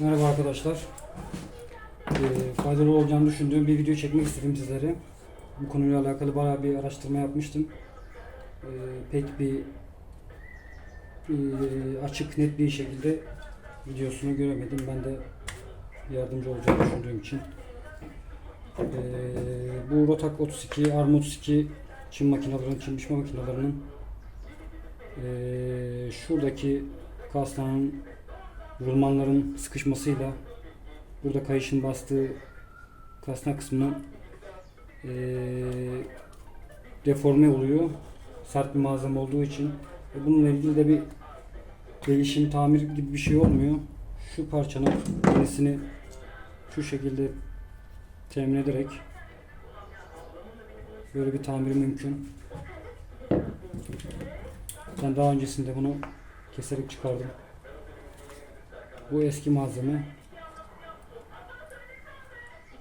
Merhaba arkadaşlar. Ee, faydalı olacağını düşündüğüm bir video çekmek istedim sizlere. Bu konuyla alakalı bayağı bir araştırma yapmıştım. Ee, pek bir e, açık net bir şekilde videosunu göremedim. Ben de yardımcı olacağını düşündüğüm için. Ee, bu Rotak 32, Arm 32 çim makinelerinin, çim biçme makinelerinin ee, şuradaki kasnağın rulmanların sıkışmasıyla burada kayışın bastığı kasna kısmı eee, deforme oluyor. Sert bir malzeme olduğu için. Ve bununla ilgili de bir değişim, tamir gibi bir şey olmuyor. Şu parçanın yenisini şu şekilde temin ederek böyle bir tamir mümkün. Ben daha öncesinde bunu keserek çıkardım. Bu eski malzeme.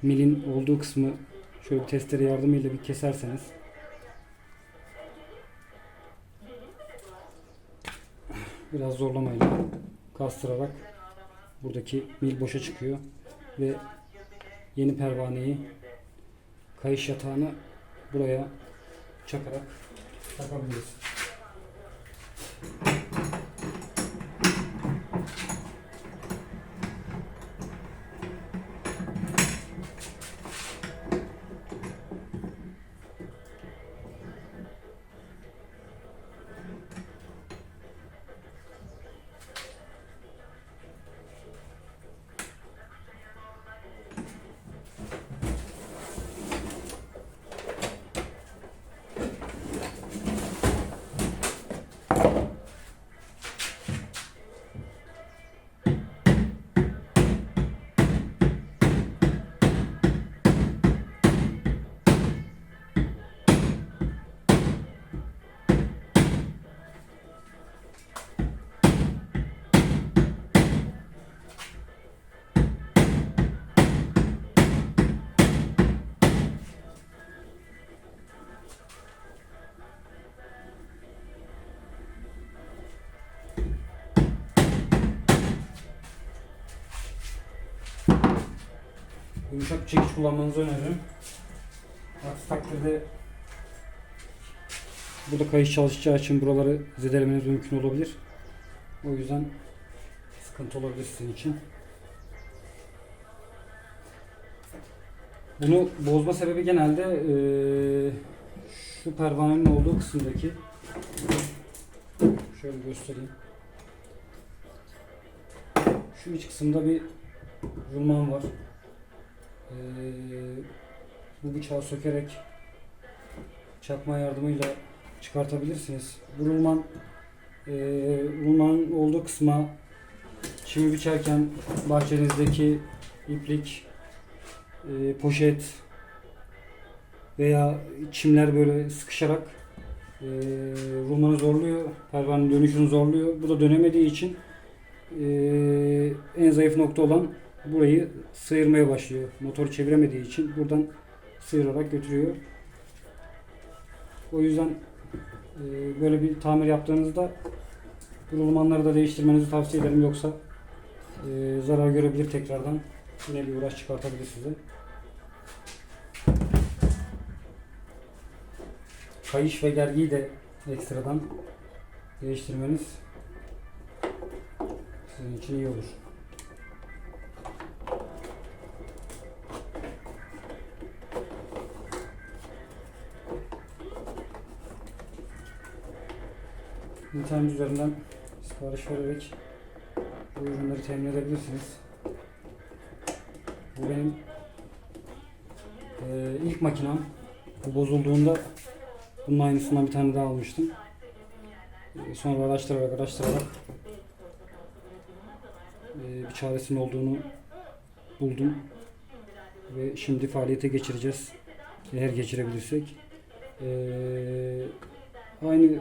Milin olduğu kısmı şöyle bir testere yardımıyla bir keserseniz biraz zorlamayla kastırarak buradaki mil boşa çıkıyor ve yeni pervaneyi kayış yatağını buraya çakarak takabiliriz. Yumuşak bir çekiç kullanmanızı öneririm. Aksi takdirde burada kayış çalışacağı için buraları zedelemeniz mümkün olabilir. O yüzden sıkıntı olabilir sizin için. Bunu bozma sebebi genelde eee, şu pervanenin olduğu kısımdaki şöyle göstereyim. Şu iç kısımda bir rulman var. Ee, bu bıçağı sökerek çakma yardımıyla çıkartabilirsiniz. Bu rulman e, rulmanın olduğu kısma çimi biçerken bahçenizdeki iplik, e, poşet veya çimler böyle sıkışarak e, rulmanı zorluyor, pervanenin dönüşünü zorluyor. Bu da dönemediği için e, en zayıf nokta olan burayı sıyırmaya başlıyor. Motoru çeviremediği için buradan sıyırarak götürüyor. O yüzden e, böyle bir tamir yaptığınızda rulmanları da değiştirmenizi tavsiye ederim. Yoksa e, zarar görebilir tekrardan. Yine bir uğraş çıkartabilir size. Kayış ve gergiyi de ekstradan değiştirmeniz sizin için iyi olur. İnternet üzerinden sipariş vererek bu ürünleri temin edebilirsiniz. Bu benim eee, ilk makinem. Bu bozulduğunda bunun aynısından bir tane daha almıştım. Eee, sonra araştırarak araştırarak eee, bir çaresinin olduğunu buldum. Ve şimdi faaliyete geçireceğiz. Eğer geçirebilirsek. Eee, aynı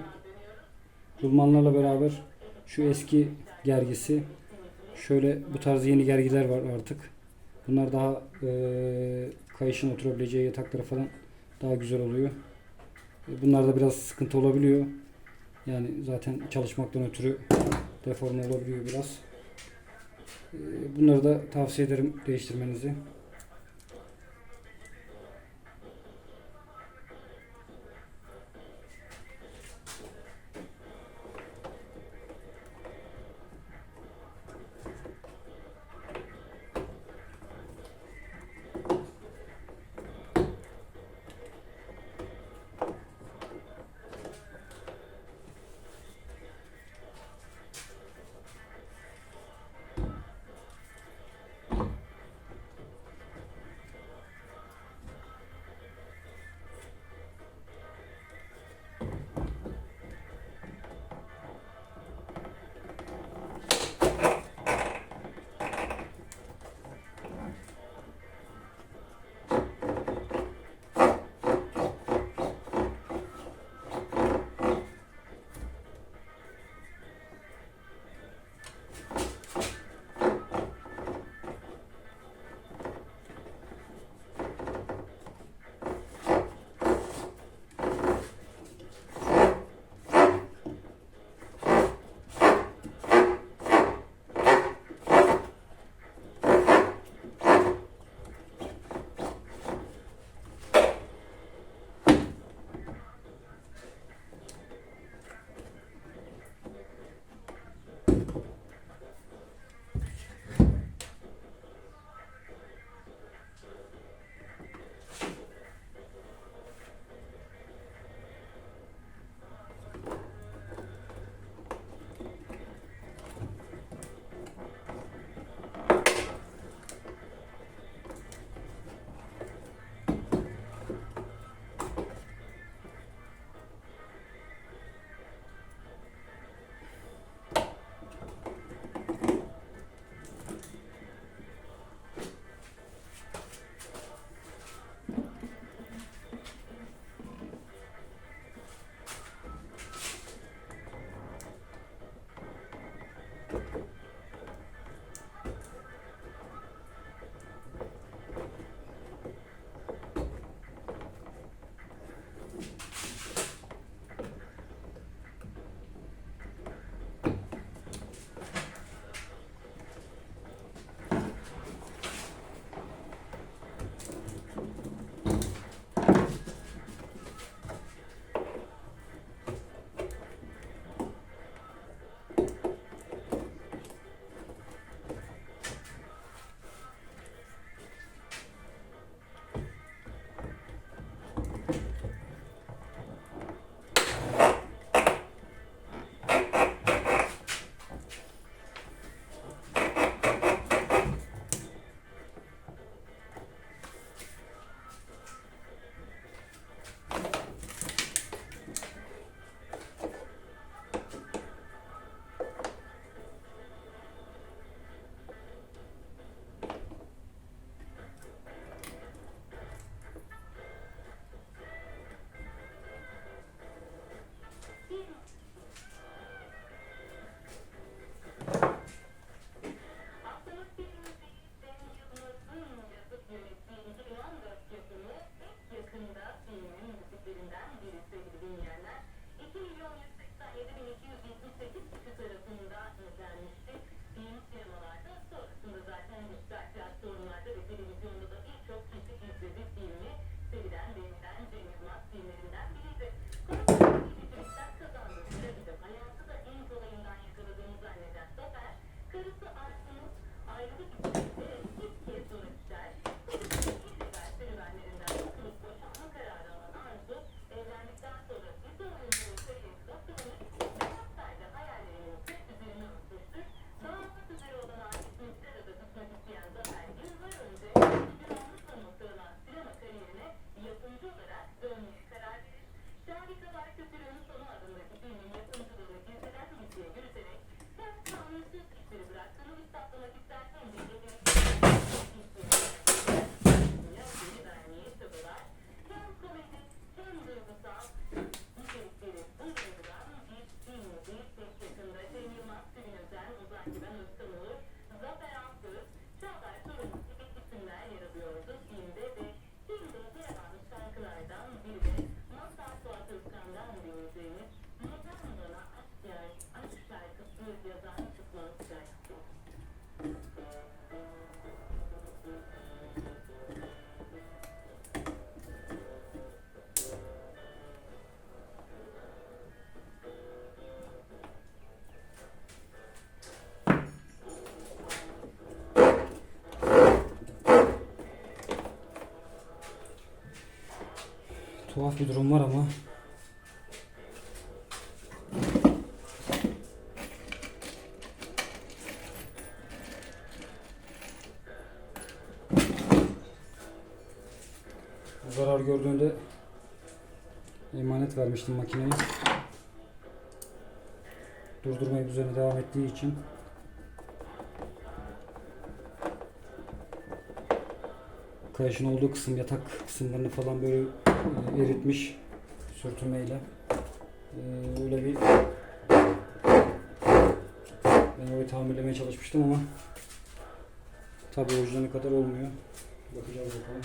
Rulmanlarla beraber şu eski gergisi şöyle bu tarz yeni gergiler var artık. Bunlar daha eee kayışın oturabileceği yataklara falan daha güzel oluyor. E, Bunlar da biraz sıkıntı olabiliyor. Yani zaten çalışmaktan ötürü deforme olabiliyor biraz. Bunları da tavsiye ederim değiştirmenizi. Tuhaf bir durum var ama. Zarar gördüğünde emanet vermiştim makineyi. Durdurmayıp üzerine devam ettiği için kayışın olduğu kısım yatak kısımlarını falan böyle e, eritmiş sürtünmeyle. E, öyle bir ben öyle tamirlemeye çalışmıştım ama tabi orijinali kadar olmuyor. Bakacağız bakalım.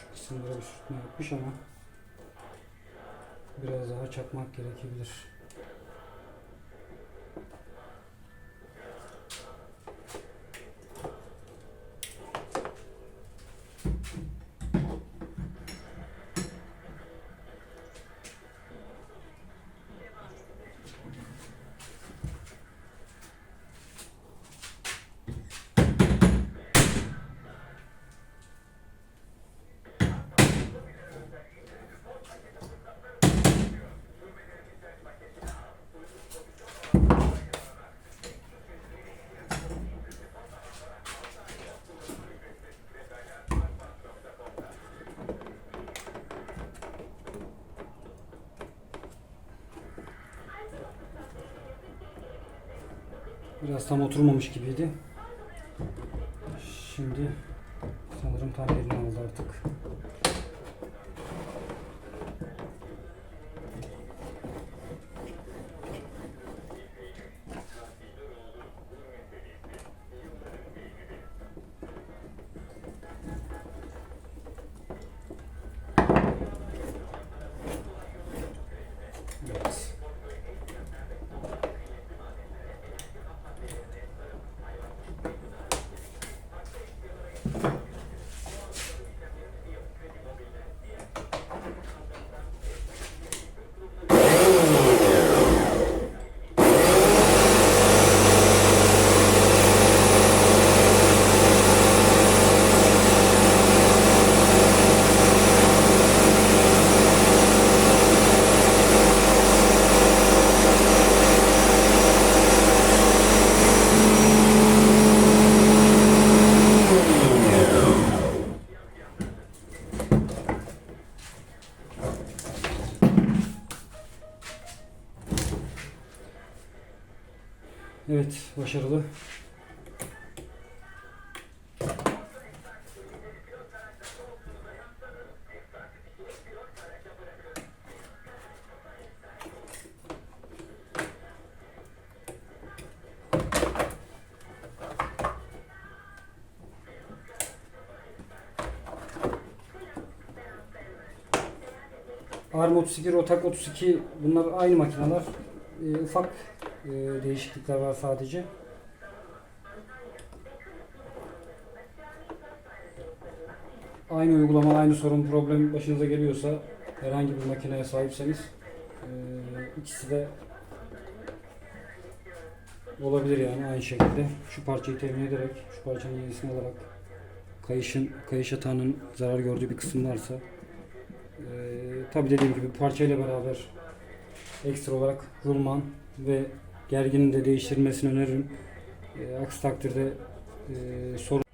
Şu kısımlara bir sürtme yapmış ama biraz daha çakmak gerekebilir. Biraz tam oturmamış gibiydi. Şimdi sanırım tam yerini aldı artık. Evet. Evet, başarılı. Arm 32, Rotak 32 bunlar aynı makineler. E, ufak e, değişiklikler var sadece. Aynı uygulama, aynı sorun, problem başınıza geliyorsa herhangi bir makineye sahipseniz e, ikisi de olabilir yani aynı şekilde. Şu parçayı temin ederek, şu parçanın yenisini alarak kayışın, kayış atağının zarar gördüğü bir kısım varsa tabi dediğim gibi parçayla beraber ekstra olarak rulman ve gerginin de değiştirilmesini öneririm. E, aksi takdirde e, sorun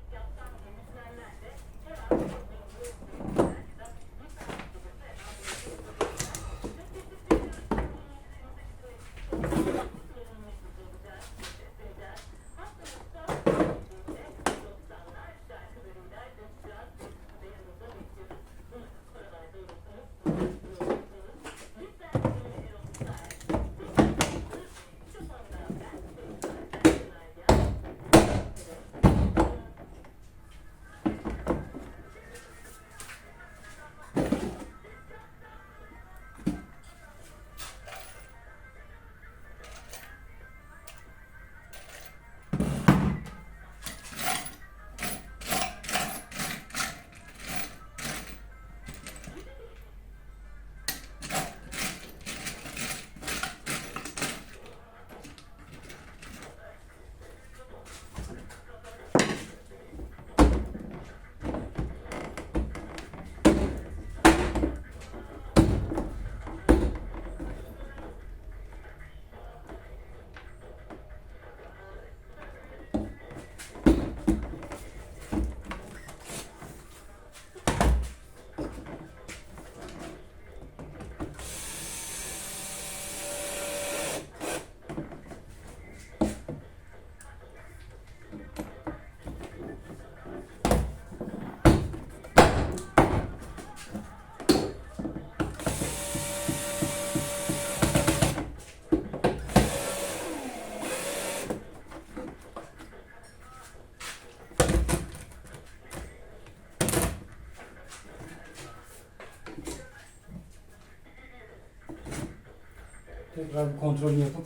kontrolünü yapıp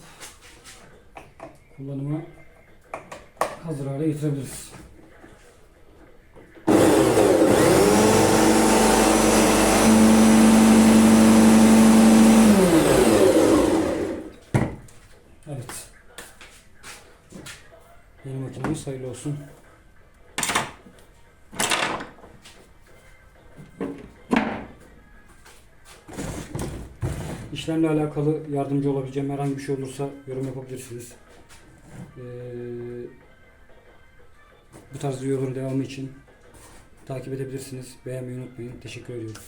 kullanıma hazır hale getirebiliriz. Evet. Yeni makinemiz hayırlı olsun. İşlemle alakalı yardımcı olabileceğim herhangi bir şey olursa yorum yapabilirsiniz. Ee, bu tarz videoların devamı için takip edebilirsiniz. Beğenmeyi unutmayın. Teşekkür ediyorum.